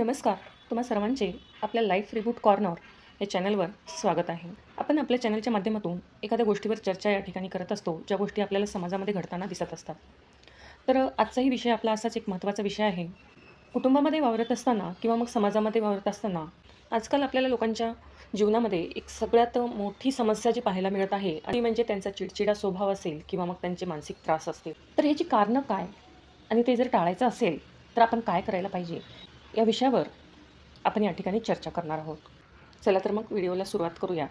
नमस्कार तुम्हा सर्वांचे आपल्या लाईफ रिबूट कॉर्नर या चॅनलवर स्वागत आहे. आपण आपल्या चॅनलच्या माध्यमातून एखाद्या गोष्टीवर चर्चा या ठिकाणी करत असतो ज्या गोष्टी आपल्याला समाजामध्ये घडताना दिसत असतात. तर आजचाही विषय आपला असाच एक महत्त्वाचा विषय आहे. कुटुंबामध्ये वावरत असताना किंवा मग समाजामध्ये वावरत असताना आजकाल आपल्याला लोकांच्या जीवनामध्ये एक सगळ्यात मोठी समस्या जी पाहायला मिळत आहे आणि म्हणजे त्यांचा चिडचिडा स्वभाव असेल किंवा मग त्यांचे मानसिक त्रास असतील. तर ह्याची कारणं काय? आणि ते जर टाळायचं असेल तर आपण काय करायला पाहिजे? या विषयावर आपण या ठिकाणी चर्चा करणार आहोत. चला तर मग व्हिडिओला सुरुवात करूया.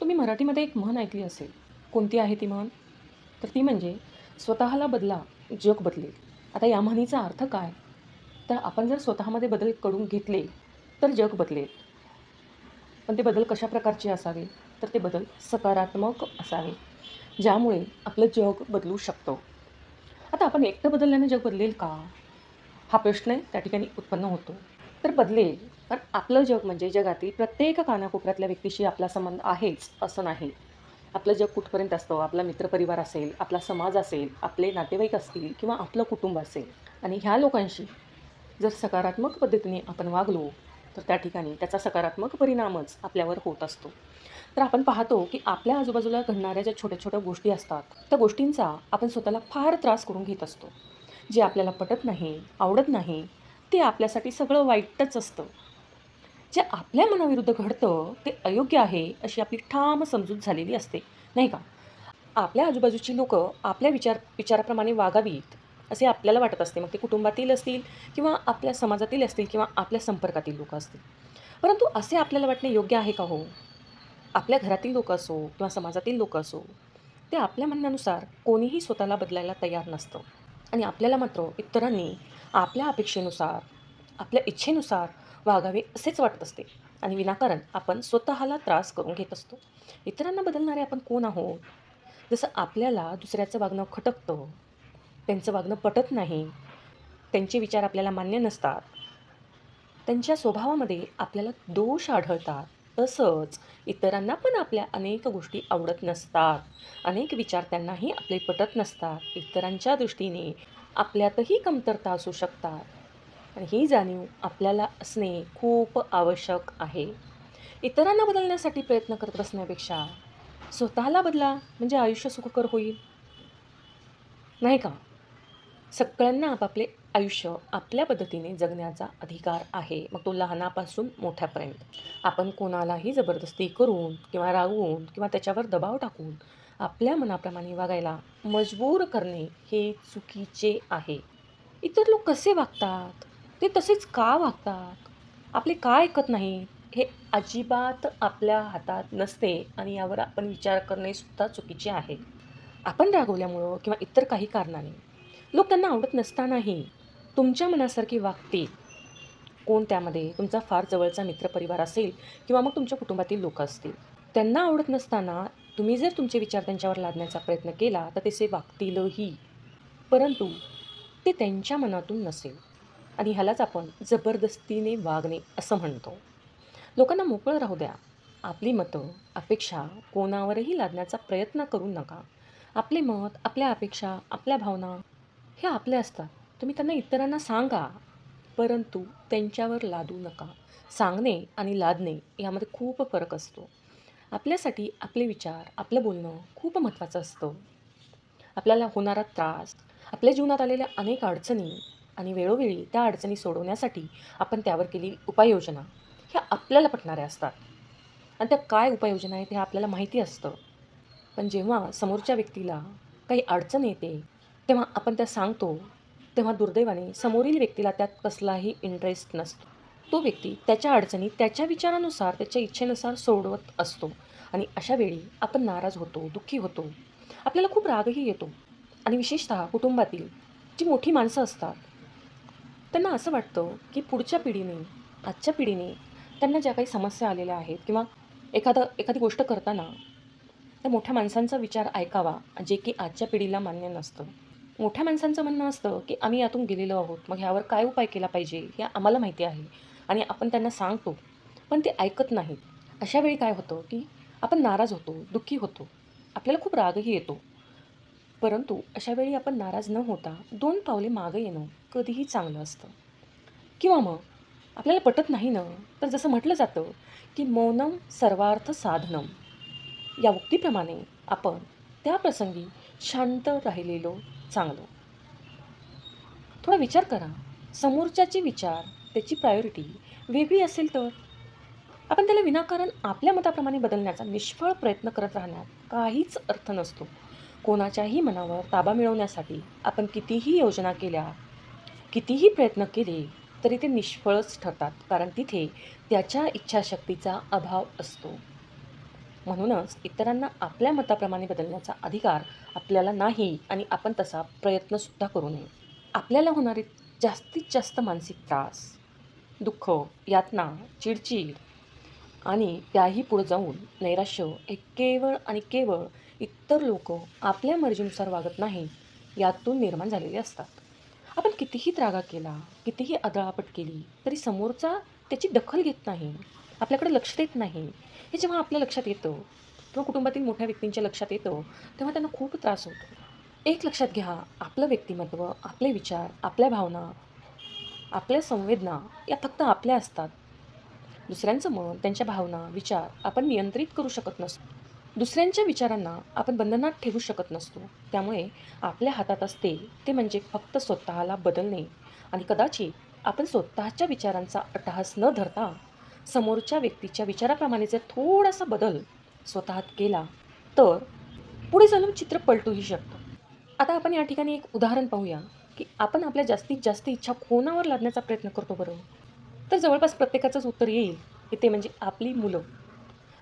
तुम्ही मराठीमध्ये एक म्हण ऐकली असेल. कोणती आहे ती म्हण? तर ती म्हणजे स्वतःला बदला जग बदलेल. आता या म्हणीचा अर्थ काय? तर आपण जर स्वतःमध्ये बदल करून घेतले तर जग बदलेल. पण ते बदल कशा प्रकारचे असावे? तर ते बदल सकारात्मक असावे ज्यामुळे आपलं जग बदलू शकतो. आता आपण एकटं बदलल्यानं जग बदलेल का? हा प्रश्न त्या ठिकाणी उत्पन्न होतो. तर बदलेल. कारण आपलं जग म्हणजे जगातील प्रत्येक कानाकोपऱ्यातल्या व्यक्तीशी आपला संबंध आहेच असं नाही. आपलं जग कुठपर्यंत असतं? आपला मित्रपरिवार असेल आपला समाज असेल आपले नातेवाईक असतील किंवा आपलं कुटुंब असेल. आणि ह्या लोकांशी जर सकारात्मक पद्धतीने आपण वागलो तर त्या ठिकाणी त्याचा सकारात्मक परिणामच आपल्यावर होत असतो. तर आपण पाहतो की आपल्या आजूबाजूला घडणाऱ्या ज्या छोट्या छोट्या गोष्टी असतात त्या गोष्टींचा आपण स्वतःला फार त्रास करून घेत असतो. जे आपल्याला पटत नाही आवडत नाही ते आपल्यासाठी सगळं वाईटच असतं. जे आपल्या मनाविरुद्ध घडतं ते अयोग्य आहे अशी आपली ठाम समजूत झालेली असते. नाही का? आपल्या आजूबाजूची लोकं आपल्या विचार विचाराप्रमाणे वागावीत असे आपल्याला वाटत असते. मग ते कुटुंबातील असतील किंवा आपल्या समाजातील असतील किंवा आपल्या संपर्कातील लोक असतील. परंतु असे आपल्याला वाटणे योग्य आहे का हो? आपल्या घरातील लोक असो किंवा समाजातील लोक असो ते आपल्या म्हणण्यानुसार कोणीही स्वतःला बदलायला तयार नसतं. आणि आपल्याला मात्र इतरांनी आपल्या अपेक्षेनुसार आपल्या इच्छेनुसार वागावे असेच वाटत असते. आणि विनाकारण आपण स्वतःला त्रास करून घेत असतो. इतरांना बदलणारे आपण कोण आहोत? जसं आपल्याला दुसऱ्याचं वागणं खटकतं त्यांचं वागणं पटत नाही त्यांचे विचार आपल्याला मान्य नसतात त्यांच्या स्वभावामध्ये आपल्याला दोष आढळतात. तसंच इतरांना पण आपल्या अनेक गोष्टी आवडत नसतात. अनेक विचार त्यांनाही आपले पटत नसतात. इतरांच्या दृष्टीने आपल्यातही कमतरता असू शकतात. आणि ही जाणीव आपल्याला असणे खूप आवश्यक आहे. इतरांना बदलण्यासाठी प्रयत्न करत बसण्यापेक्षा स्वतःला बदला म्हणजे आयुष्य सुखकर होईल. नाही का? सगळ्यांना आपापले आयुष्य आपल्या पद्धतीने जगण्याचा अधिकार आहे. मग तो लहानापासून मोठ्यापर्यंत. आपण कोणालाही जबरदस्ती करून किंवा रागवून किंवा त्याच्यावर दबाव टाकून आपल्या मनाप्रमाणे वागायला मजबूर करणे हे चुकीचे आहे. इतर लोक कसे वागतात? ते तसेच का वागतात? आपले का ऐकत नाही हे अजिबात आपल्या हातात नसते आणि यावर आपण विचार करणे सुद्धा चुकीचे आहे. आपण रागवल्यामुळं किंवा इतर काही कारणाने लोक त्यांना आवडत नसतानाही तुमच्या मनासारखी वागतील कोण त्यामध्ये तुमचा फार जवळचा मित्रपरिवार असेल किंवा मग तुमच्या कुटुंबातील लोक असतील. त्यांना आवडत नसताना तुम्ही जर तुमचे विचार त्यांच्यावर लादण्याचा प्रयत्न केला तर तसे वागतीलही. परंतु ते त्यांच्या मनातून नसेल. आणि ह्यालाच आपण जबरदस्तीने वागणे असं म्हणतो. लोकांना मोकळं राहू द्या. आपली मतं अपेक्षा कोणावरही लादण्याचा प्रयत्न करू नका. आपले मत आपल्या अपेक्षा आपल्या भावना हे आपले असतात. तुम्ही त्यांना इतरांना सांगा परंतु त्यांच्यावर लादू नका. सांगणे आणि लादणे यामध्ये खूप फरक असतो. आपल्यासाठी आपले विचार आपलं बोलणं खूप महत्त्वाचं असतं. आपल्याला होणारा त्रास आपल्या जीवनात आलेल्या अनेक अडचणी आणि वेळोवेळी त्या अडचणी सोडवण्यासाठी आपण त्यावर केलेली उपाययोजना. ह्या आपल्याला पटणाऱ्या असतात. आणि त्या काय उपाययोजना आहेत हे आपल्याला माहिती असतं. पण जेव्हा समोरच्या व्यक्तीला काही अडचण येते तेव्हा आपण त्या सांगतो तेव्हा दुर्दैवाने समोरील व्यक्तीला त्यात कसलाही इंटरेस्ट नसतो. तो व्यक्ती त्याच्या अडचणी त्याच्या विचारानुसार त्याच्या इच्छेनुसार सोडवत असतो. आणि अशा वेळी आपण नाराज होतो दुःखी होतो. आपल्याला खूप रागही येतो. आणि विशेषतः कुटुंबातील जी मोठी माणसं असतात त्यांना असं वाटतं की पुढच्या पिढीने आजच्या पिढीने त्यांना ज्या काही समस्या आलेल्या आहेत किंवा एखादं एखादी गोष्ट करताना त्या मोठ्या माणसांचा विचार ऐकावा जे की आजच्या पिढीला मान्य नसतं. मोठ्या माणसांचं म्हणणं असतं की आम्ही यातून गेलेलो आहोत. मग ह्यावर काय उपाय केला पाहिजे हे आम्हाला माहिती आहे आणि आपण त्यांना सांगतो. पण ते ऐकत नाहीत. अशा वेळी काय होतं की आपण नाराज होतो दुःखी होतो. आपल्याला खूप रागही येतो. परंतु अशा वेळी आपण नाराज न होता दोन पावले मागं येणं कधीही चांगलं असतं. किंवा मग आपल्याला पटत नाही ना? तर जसं म्हटलं जातं की मौनम सर्वार्थ साधनम. या उक्तीप्रमाणे आपण त्या प्रसंगी शांत राहिलेलो चांगलं. थोडा विचार करा. समोरच्याचे विचार त्याची प्रायोरिटी वेगळी असेल तर? आपण त्याला विनाकारण आपल्या मताप्रमाणे बदलण्याचा निष्फळ प्रयत्न करत राहण्यात काहीच अर्थ नसतो. कोणाच्याही मनावर ताबा मिळवण्यासाठी आपण कितीही योजना केल्या कितीही प्रयत्न केले तरी ते निष्फळच ठरतात. कारण तिथे त्याच्या इच्छाशक्तीचा अभाव असतो. म्हणूनच इतरांना आपल्या मताप्रमाणे बदलण्याचा अधिकार आपल्याला नाही आणि आपण तसा प्रयत्नसुद्धा करू नये. आपल्याला होणारे जास्तीत जास्त मानसिक त्रास दुःख यातना चिडचिड आणि त्याही पुढे जाऊन नैराश्य हे केवळ आणि केवळ इतर लोक आपल्या मर्जीनुसार वागत नाही यातून निर्माण झालेले असतात. आपण कितीही त्रागा केला कितीही अदळापट केली तरी समोरचा त्याची दखल घेत नाही. आपल्याकडे लक्ष देत नाही. हे जेव्हा आपल्या लक्षात येतं किंवा कुटुंबातील मोठ्या व्यक्तींच्या लक्षात येतं तेव्हा त्यांना खूप त्रास होतो. एक लक्षात घ्या आपलं व्यक्तिमत्व आपले विचार आपल्या भावना आपल्या संवेदना या फक्त आपल्या असतात. दुसऱ्यांचं मन त्यांच्या भावना विचार आपण नियंत्रित करू शकत नसतो. दुसऱ्यांच्या विचारांना आपण बंधनात ठेवू शकत नसतो. त्यामुळे आपल्या हातात असते ते म्हणजे फक्त स्वतःला बदलणे. आणि कदाचित आपण स्वतःच्या विचारांचा अट्टहास न धरता समोरच्या व्यक्तीच्या विचाराप्रमाणे जर थोडासा बदल स्वतःत केला तर पुढे चालून चित्र पलटूही शकतं. आता आपण या ठिकाणी एक उदाहरण पाहूया की आपण आपल्या जास्तीत जास्त इच्छा कोणावर लादण्याचा प्रयत्न करतो बरं. तर जवळपास प्रत्येकाचंच उत्तर येईल की ते म्हणजे आपली मुलं.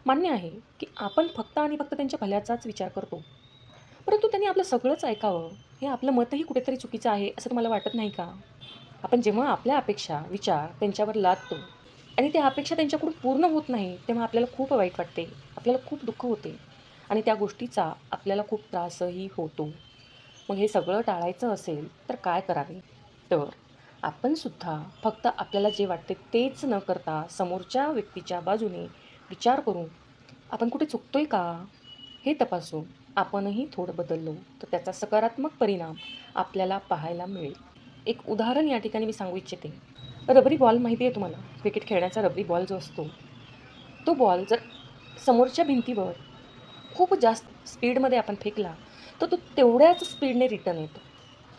मान्य आहे की आपण फक्त आणि फक्त त्यांच्या भल्याचाच विचार करतो. परंतु त्यांनी आपलं सगळंच ऐकावं हे आपलं मतही कुठेतरी चुकीचं आहे असं तुम्हाला वाटत नाही का? आपण जेव्हा आपल्या अपेक्षा विचार त्यांच्यावर लादतो आणि त्या अपेक्षा त्यांच्याकडून पूर्ण होत नाही तेव्हा आपल्याला खूप वाईट वाटते. आपल्याला खूप दुःख होते. आणि त्या गोष्टीचा आपल्याला खूप त्रासही होतो. मग हे सगळं टाळायचं असेल तर काय करावे? तर आपण सुद्धा फक्त आपल्याला जे वाटते तेच न करता समोरच्या व्यक्तीच्या बाजूने विचार करून आपण कुठे चुकतोय का? हे तपासून आपणही थोडं बदललो तर त्याचा सकारात्मक परिणाम आपल्याला पाहायला मिळेल. एक उदाहरण या ठिकाणी मी सांगू इच्छिते. रबरी बॉल माहिती आहे तुम्हाला? क्रिकेट खेळण्याचा रबरी बॉल जो असतो तो बॉल जर समोरच्या भिंतीवर खूप जास्त स्पीडमध्ये आपण फेकला तर तो तेवढ्याच स्पीडने रिटर्न येतो.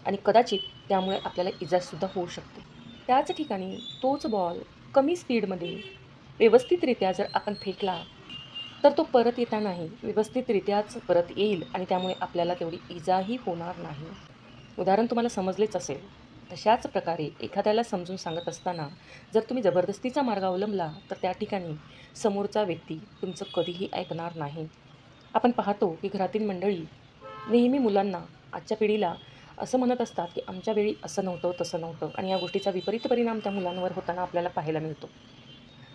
आणि कदाचित त्यामुळे आपल्याला इजासुद्धा होऊ शकते. त्याच ठिकाणी तोच बॉल कमी स्पीडमध्ये व्यवस्थितरित्या जर आपण फेकला तर तो परत येतानाही व्यवस्थितरित्याच परत येईल आणि त्यामुळे आपल्याला तेवढी इजाही होणार नाही. उदाहरण तुम्हाला समजलेच असेल. तशाच प्रकारे एखाद्याला समजून सांगत असताना जर तुम्ही जबरदस्तीचा मार्ग अवलंबला तर त्या ठिकाणी समोरचा व्यक्ती तुमचं कधीही ऐकणार नाही. आपण पाहतो की घरातील मंडळी नेहमी मुलांना आजच्या पिढीला असं म्हणत असतात की आमच्या वेळी असं नव्हतं तसं नव्हतं आणि या गोष्टीचा विपरीत परिणाम त्या मुलांवर होताना आपल्याला पाहायला मिळतो.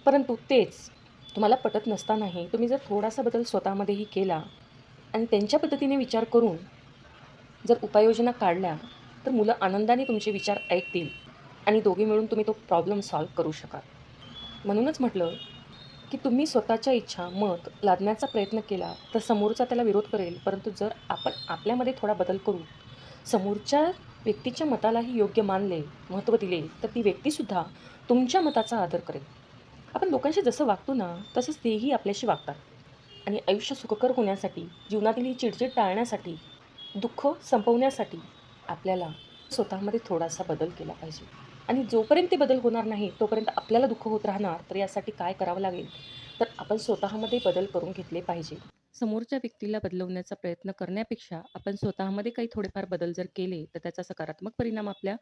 परंतु तेच तुम्हाला पटत नसतानाही तुम्ही जर थोडासा बदल स्वतःमध्येही केला आणि त्यांच्या पद्धतीने विचार करून जर उपाययोजना काढल्या तर मुलं आनंदाने तुमचे विचार ऐकतील आणि दोघे मिळून तुम्ही तो प्रॉब्लेम सॉल्व्ह करू शकाल. म्हणूनच म्हटलं की तुम्ही स्वतःच्या इच्छा मत लादण्याचा प्रयत्न केला तर समोरचा त्याला विरोध करेल. परंतु जर आपण आपल्यामध्ये थोडा बदल करू समोरच्या व्यक्तीच्या मतालाही योग्य मानले महत्त्व दिले तर ती व्यक्तीसुद्धा तुमच्या मताचा आदर करेल. आपण लोकांशी जसं वागतो ना तसंच तेही आपल्याशी वागतात. आणि आयुष्य सुखकर होण्यासाठी जीवनातील ही चिडचिड टाळण्यासाठी दुःख संपवण्यासाठी आपल्याला स्वतःमध्ये थोडासा बदल केला पाहिजे. आणि जोपर्यंत ते बदल होणार नाही तोपर्यंत आपल्याला दुःख होत राहणार तर यासाठी काय करावं लागेल? तर आपण स्वतःमध्ये बदल करून घेतले पाहिजे. समोरच्या व्यक्तीला बदलवण्याचा प्रयत्न करण्यापेक्षा आपण स्वतःमध्ये काही थोडेफार बदल जर केले तर त्याचा सकारात्मक परिणाम आपल्या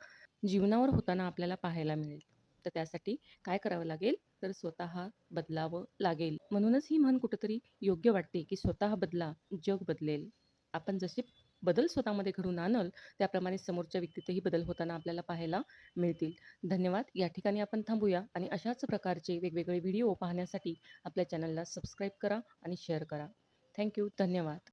जीवनावर होताना आपल्याला पाहायला मिळेल. तर त्यासाठी काय करावं लागेल? तर स्वतः बदलावं लागेल. म्हणूनच ही म्हण कुठंतरी योग्य वाटते की स्वतः बदला जग बदलेल. आपण जसे बदल स्वतःमध्ये घडून आणल त्याप्रमाणे समोरच्या व्यक्तीतही बदल होताना आपल्याला पाहायला मिळतील. धन्यवाद. या ठिकाणी आपण थांबूया आणि अशाच प्रकारचे वेगवेगळे व्हिडिओ पाहण्यासाठी आपल्या चॅनलला सबस्क्राईब करा आणि शेअर करा. थँक्यू धन्यवाद.